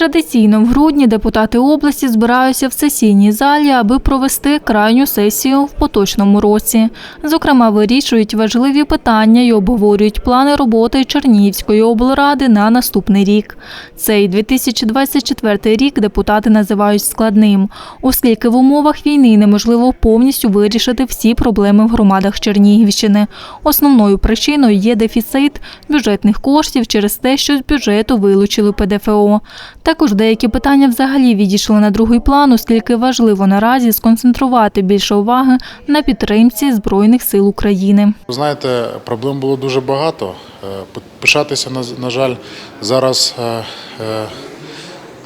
Традиційно в грудні депутати області збираються в сесійній залі, аби провести крайню сесію в поточному році. Зокрема, вирішують важливі питання і обговорюють плани роботи Чернігівської облради на наступний рік. Цей 2024 рік депутати називають складним, оскільки в умовах війни неможливо повністю вирішити всі проблеми в громадах Чернігівщини. Основною причиною є дефіцит бюджетних коштів через те, що з бюджету вилучили ПДФО. Також деякі питання взагалі відійшли на другий план, оскільки важливо наразі сконцентрувати більше уваги на підтримці Збройних сил України. Знаєте, проблем було дуже багато. Е, Пишатися, на, жаль, зараз е, е,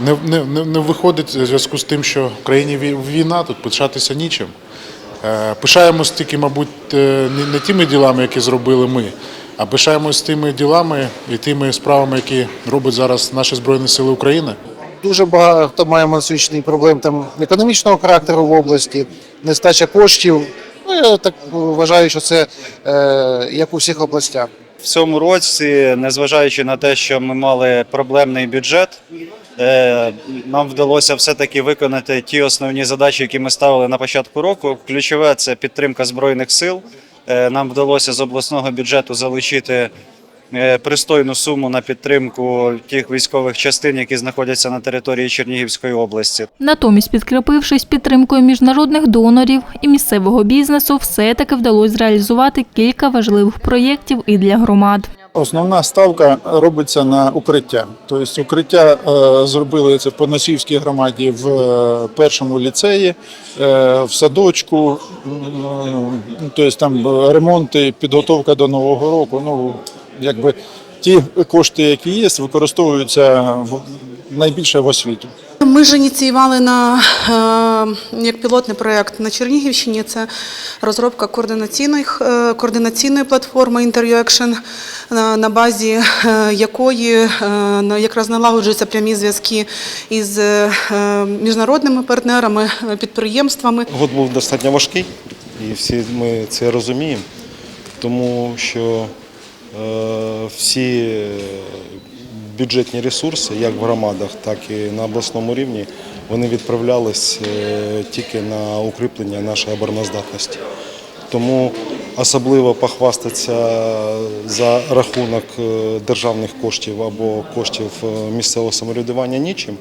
не, не, не- виходить в зв'язку з тим, що в країні війна, тут пишатися нічим. Пишаємось тільки, мабуть, не тими ділами, які зробили ми, а пишаємось тими ділами і тими справами, які роблять зараз наші Збройні Сили України. Дуже багато маємо насущних проблем там економічного характеру в області, нестача коштів. Ну, я так вважаю, що це е, як у всіх областях. В цьому році, незважаючи на те, що ми мали проблемний бюджет, е, нам вдалося все-таки виконати ті основні задачі, які ми ставили на початку року. Ключове це підтримка збройних сил. Е, Нам вдалося з обласного бюджету залучити е, пристойну суму на підтримку тих військових частин, які знаходяться на території Чернігівської області. Натомість, підкріпившись підтримкою міжнародних донорів і місцевого бізнесу, все-таки вдалося зреалізувати кілька важливих проєктів і для громад. Основна ставка робиться на укриття. Тобто укриття е, зробили це по Носівській громаді в е, першому ліцеї, е, в садочку, м, тобто там ремонти, підготовка до Нового року. Ну, якби ті кошти, які є, використовуються в, найбільше в освіту. Ми ж ініціювали на е, як пілотний проєкт на Чернігівщині. Це розробка координаційної е, координаційної платформи Interview Action, на, базі е, якої якраз налагоджуються прямі зв'язки із міжнародними партнерами, підприємствами. Год був достатньо важкий, і всі ми це розуміємо, тому що всі бюджетні ресурси, як в громадах, так і на обласному рівні, вони відправлялись е, тільки на укріплення нашої обороноздатності. Тому особливо похвастатися за рахунок е, державних коштів або коштів е, місцевого самоврядування нічим.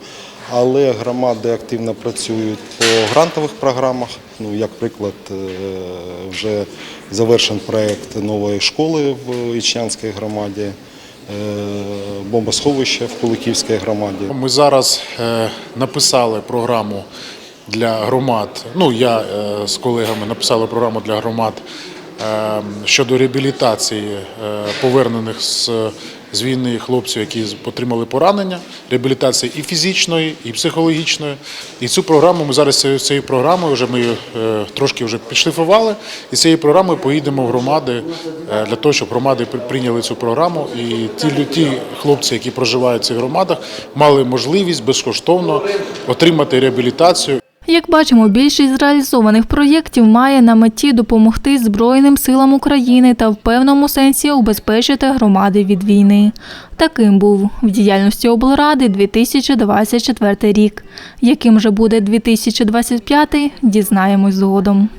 Але громади активно працюють по грантових програмах. Ну, як приклад, вже завершен проєкт нової школи в Ічнянській громаді, бомбосховище в Куликівській громаді. Ми зараз е, написали програму для громад. Ну, я е, з колегами написали програму для громад е, щодо реабілітації е, повернених з, з хлопців, які отримали поранення, реабілітації і фізичної, і психологічної. І цю програму ми зараз цією, програмою вже ми е, трошки вже підшліфували. І цією програмою поїдемо в громади е, для того, щоб громади прийняли цю програму. І ті, лю- ті хлопці, які проживають в цих громадах, мали можливість безкоштовно отримати реабілітацію. Як бачимо, більшість зреалізованих проєктів має на меті допомогти Збройним силам України та в певному сенсі убезпечити громади від війни. Таким був в діяльності облради 2024 рік. Яким же буде 2025, дізнаємось згодом.